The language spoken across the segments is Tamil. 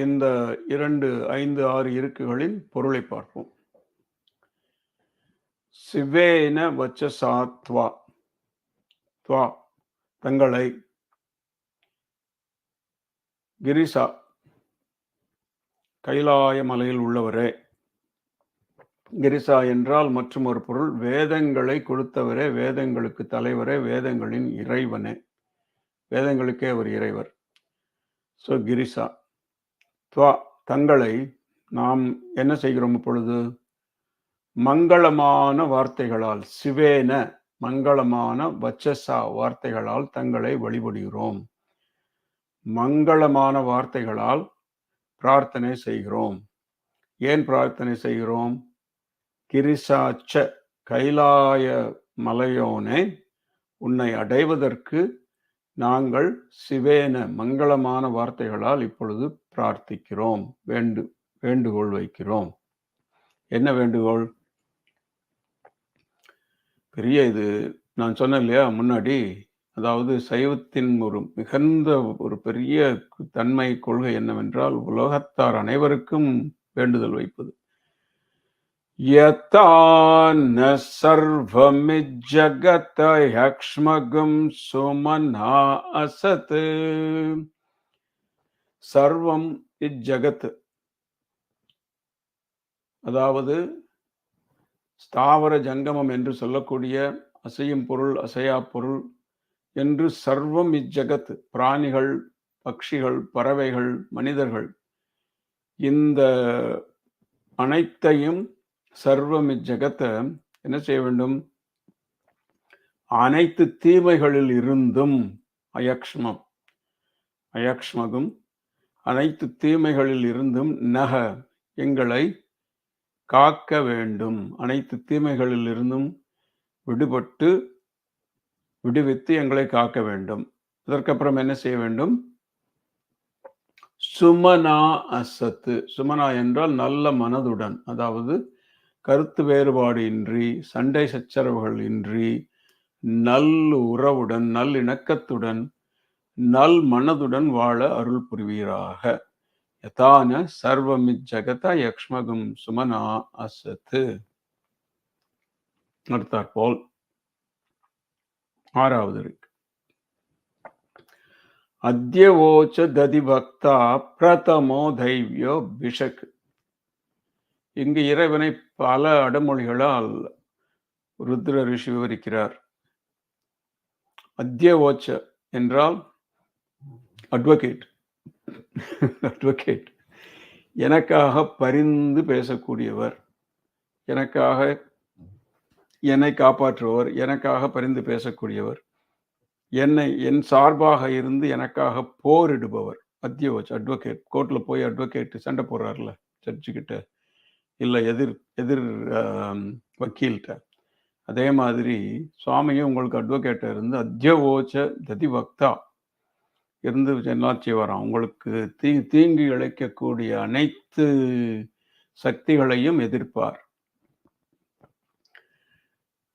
இந்த இரண்டு ஐந்து ஆறு இருக்குகளின் பொருளை பார்ப்போம். சிவேன வச்சசா துவா. துவா தங்களை கிரிசா கைலாய மலையில் உள்ளவரே. கிரிசா என்றால் மற்றும் ஒரு பொருள் வேதங்களை கொடுத்தவரே வேதங்களுக்கு தலைவரே வேதங்களின் இறைவனே. வேதங்களுக்கே அவர் இறைவர். ஸோ கிரிசா. துவா தங்களை நாம் என்ன செய்கிறோம் இப்பொழுது? மங்களமான வார்த்தைகளால் சிவேன மங்களமான வச்சசா வார்த்தைகளால் தங்களை வழிபடுகிறோம். மங்களமான வார்த்தைகளால் பிரார்த்தனை செய்கிறோம். ஏன் பிரார்த்தனை செய்கிறோம்? கிரிசாச்ச கைலாய மலையோனே உன்னை அடைவதற்கு நாங்கள் சிவேன மங்களமான வார்த்தைகளால் இப்பொழுது பிரார்த்திக்கிறோம். வேண்டு வேண்டுகோள் வைக்கிறோம். என்ன வேண்டுகோள்? பெரிய இது நான் சொன்னேன் இல்லையா முன்னாடி? அதாவது சைவத்தின் ஒரு மிகுந்த ஒரு பெரிய தன்மை கொள்கை என்னவென்றால் உலகத்தார் அனைவருக்கும் வேண்டுதல் வைப்பது. யதான सर्वमिज्जगत யக்ஷ்மகம் சுமனா அசத் சர்வம் இஜகத் அதாவது ஸ்தாவர ஜங்கமம் என்று சொல்லக்கூடிய அசையும் பொருள் அசையா பொருள் என்று சர்வம் இஜகத் பிராணிகள் பட்சிகள் பறவைகள் மனிதர்கள் இந்த அனைத்தையும் சர்வம் இச்சகத்தை என்ன செய்ய வேண்டும்? அனைத்து தீமைகளில் இருந்தும் அயக்ஷ்மம். அயக்ஷ்மகும் அனைத்து தீமைகளில் இருந்தும் நக எங்களை காக்க வேண்டும். அனைத்து தீமைகளில் இருந்தும் விடுபட்டு விடுவித்து எங்களை காக்க வேண்டும். இதற்கப்புறம் என்ன செய்ய வேண்டும்? சுமனா அசத்து. சுமனா என்றால் நல்ல மனதுடன் அதாவது கருத்து வேறுபாடு இன்றி சண்டை சச்சரவுகள் இன்றி நல் உறவுடன் நல் இணக்கத்துடன் நல் மனதுடன் வாழ அருள் புரிவீராக. யதான சர்வமிஜகத யக்ஷ்மகம் சுமனா அசத்து அடுத்தாற்போல் ஆறாவது இருக்கு. அத்தியவோச்ச ததி பக்தா பிரதமோ தைவியோ பிஷக். இங்கு இறைவனை பல அடமொழிகளால் ருத்ர ரிஷி விவரிக்கிறார். அத்தியவோச்ச என்றால் அட்வொகேட் அட்வொகேட் எனக்காக பரிந்து பேசக்கூடியவர். எனக்காக என்னை காப்பாற்றுபவர். எனக்காக பரிந்து பேசக்கூடியவர். என்னை என் சார்பாக இருந்து எனக்காக போரிடுபவர். அத்தியவச் அட்வொகேட் கோர்ட்டில் போய் அட்வொகேட் சண்டை போடுறாருல ஜட்ஜுக்கிட்ட இல்லை எதிர் எதிர் வக்கீல்கிட்ட. அதே மாதிரி சுவாமியும் உங்களுக்கு அட்வொகேட்டாக இருந்து அத்தியவோச்ச ததி பக்தா இருந்து என்னாச்சி வரான் உங்களுக்கு தீ தீங்கு இழைக்கக்கூடிய அனைத்து சக்திகளையும் எதிர்ப்பார்.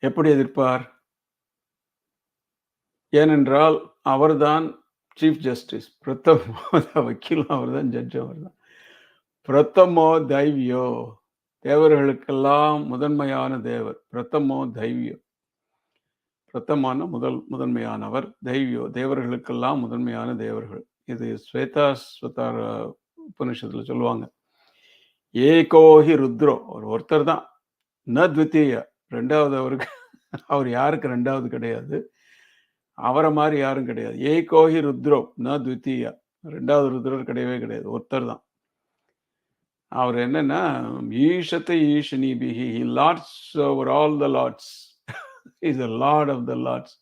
எப்படி எதிர்ப்பார்? ஏனென்றால் அவர்தான் சீஃப் ஜஸ்டிஸ் பிரதமோ வக்கீல் அவர் தான் அவர்தான். அவர் பிரதமோ தைவியோ தேவர்களுக்கெல்லாம் முதன்மையான தேவர் பிரதமோ தைவியோ பிரத்தமான முதல் முதன்மையானவர் தெய்வியோ. தேவர்களுக்கெல்லாம் முதன்மையான தேவர்கள். இது ஸ்வேதா ஸ்வதார உபனிஷத்துல சொல்லுவாங்க. ஏகோஹி ருத்ரோ. அவர் ஒருத்தர் தான். ந த்வித்தீய ரெண்டாவது அவருக்கு அவர் யாருக்கு ரெண்டாவது கிடையாது. அவரை மாதிரி யாரும் கிடையாது. ஏகோஹி ருத்ரோ. ந த்வித்தீயா ரெண்டாவது ருத்ரர் கிடையவே கிடையாது. ஒருத்தர் தான். அவர் என்னன்னா ஈஷத்தை ஈஷனி பிஹி he lords over all the lords is a lord of the lords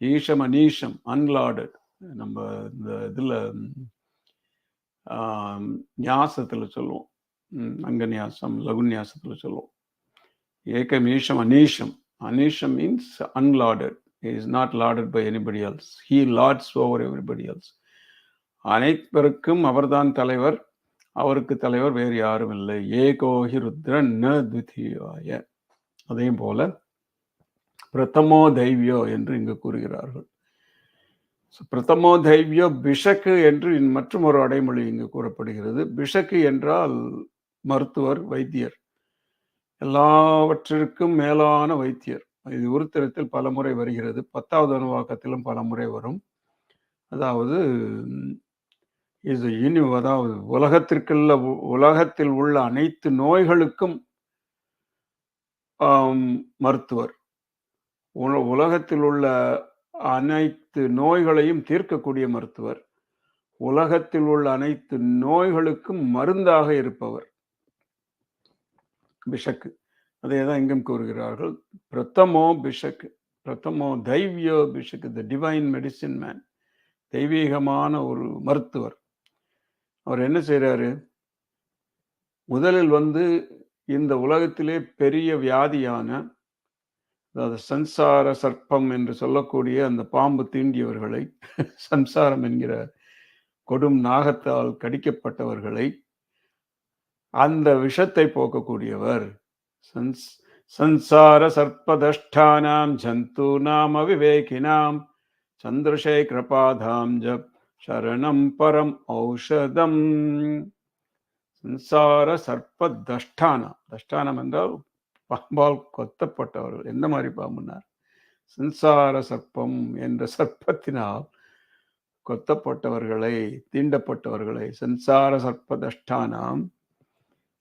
ஈஷம் அனீஷம் அன்லார்டட் நம்ம இந்த இதில் நியாசத்தில் சொல்லுவோம். அங்கநியாசம் லகுநியாசத்தில் சொல்லுவோம். ஏகம் ஈஷம் அனீஷம் அனீஷம் means unlorded is not lorded by anybody else he lords over everybody else அனைவருக்கும் அவர்தான் தலைவர். அவருக்கு தலைவர் வேறு யாரும் இல்லை. ஏகோஹி ருத்ரன் ந த்விதீயாய. அதே போல பிரதமோ தைவியோ என்று இங்கு கூறுகிறார்கள். பிரதமோ தைவியோ பிஷக்கு என்று மற்றும் ஒரு அடைமொழி இங்கு கூறப்படுகிறது. பிஷக்கு என்றால் மருத்துவர் வைத்தியர். எல்லாவற்றிற்கும் மேலான வைத்தியர். இது உருத்திரத்தில் பல முறை வருகிறது. பத்தாவது அணுவாக்கத்திலும் பல முறை வரும். அதாவது இது இனி அதாவது உலகத்திற்குள்ள உலகத்தில் உள்ள அனைத்து நோய்களுக்கும் மருத்துவர். உலகத்தில் உள்ள அனைத்து நோய்களையும் தீர்க்கக்கூடிய மருத்துவர். உலகத்தில் உள்ள அனைத்து நோய்களுக்கும் மருந்தாக இருப்பவர். பிஷக்கு. அதே தான் இங்கும் கூறுகிறார்கள். பிரதமோ பிஷக்கு. பிரதமோ தைவியோ பிஷக்கு. த டிவைன் மெடிசின் மேன் தெய்வீகமான ஒரு மருத்துவர். அவர் என்ன செய்கிறாரு முதலில் வந்து இந்த உலகத்திலே பெரிய வியாதியான அதாவது சம்சார சர்ப்பம் என்று சொல்லக்கூடிய அந்த பாம்பு தீண்டியவர்களை சம்சாரம் என்கிற கொடும் நாகத்தால் கடிக்கப்பட்டவர்களை அந்த விஷத்தை போக்கக்கூடியவர். சன்சார சர்ப்பதஷ்டானாம் ஜந்து நாம் அவிவேகினாம் சந்திரசேகரபாதாம் ஜப் சரணம் பரம் ஔஷதம். சம்சார சர்ப்ப தஷ்டானம் தஷ்டானம் என்றால் பாம்பால் கொத்தப்பட்டவர்கள். எந்த மாதிரி பாம்புனார் சம்சார சர்ப்பம் என்ற சர்ப்பத்தினால் கொத்தப்பட்டவர்களை தீண்டப்பட்டவர்களை சம்சார சர்ப்ப தஷ்டானம்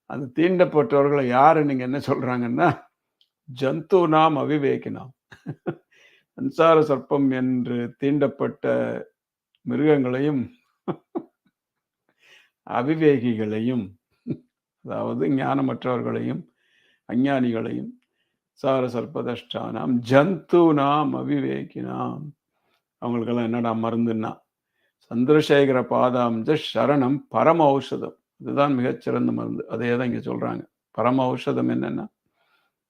அந்த தீண்டப்பட்டவர்களை யாரு நீங்க என்ன சொல்றாங்கன்னா ஜந்து நாம் அவிவேகினாம். சம்சார சர்ப்பம் என்று தீண்டப்பட்ட மிருகங்களையும் அவிவேகிகளையும் அதாவது ஞானமற்றவர்களையும் அஞ்ஞானிகளையும் சார சர்ப்பதஷ்டானாம் ஜந்து நாம் அவிவேகினாம். அவங்களுக்கெல்லாம் என்னடா மருந்துன்னா? சந்திரசேகர பாதாம்ஜ சரணம் பரம ஔஷதம். இதுதான் மிகச்சிறந்த மருந்து. அதே தான் இங்கே சொல்கிறாங்க பரம ஔஷதம் என்னன்னா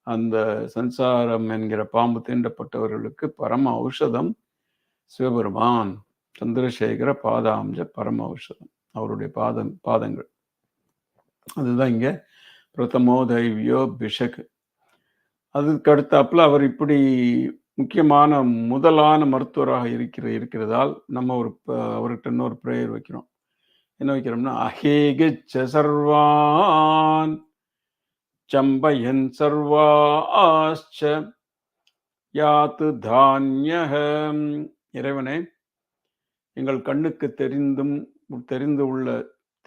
அந்த சன்சாரம் என்கிற பாம்பு தீண்டப்பட்டவர்களுக்கு பரம ஔஷதம் சிவபெருமான். சந்திரசேகர பாதாம்ஜ பரம ஔஷதம் அவருடைய பாதம் பாதங்கள். அதுதான் இங்கே பிரதமோ தைவியோ பிஷக். அதுக்கு அடுத்தாப்புல அவர் இப்படி முக்கியமான முதலான மருத்துவராக இருக்கிற இருக்கிறதால் நம்ம ஒரு அவர்கிட்ட இன்னொரு ப்ரேயர் வைக்கிறோம். என்ன வைக்கிறோம்னா அஹேக சர்வான் சம்பயன் சர்வாச்ச யாத்து தானியம் இறைவனே எங்கள் கண்ணுக்கு தெரிந்தும் தெரிந்து உள்ள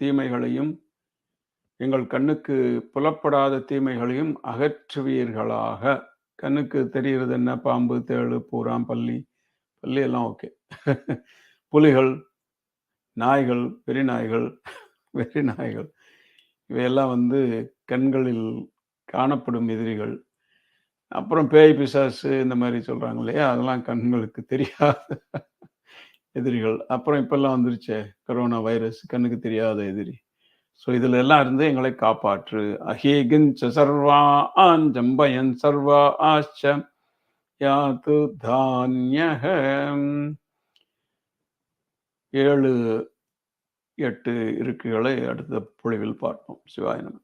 தீமைகளையும் எங்கள் கண்ணுக்கு புலப்படாத தீமைகளையும் அகற்றுவீர்களாக. கண்ணுக்கு தெரிகிறது என்ன? பாம்பு தேழு பூராம் பள்ளி பள்ளி எல்லாம் ஓகே. புலிகள் நாய்கள் வெறி நாய்கள் வெறி நாய்கள் இவையெல்லாம் வந்து கண்களில் காணப்படும் எதிரிகள். அப்புறம் பேய் பிசாசு இந்த மாதிரி சொல்கிறாங்க இல்லையா? அதெல்லாம் கண்களுக்கு தெரியாத. எதிரிகள். அப்புறம் இப்பெல்லாம் வந்துருச்சே கரோனா வைரஸ் கண்ணுக்கு தெரியாத எதிரி. ஸோ இதுல எல்லாம் இருந்து எங்களை காப்பாற்று. அஹேகின் சர்வா ஆன் ஜம்பயன் சர்வா ஆச்ச யாது தானியக ஏழு எட்டு இருக்குகளை அடுத்த பொழிவில் பார்ப்போம். சிவாயனம்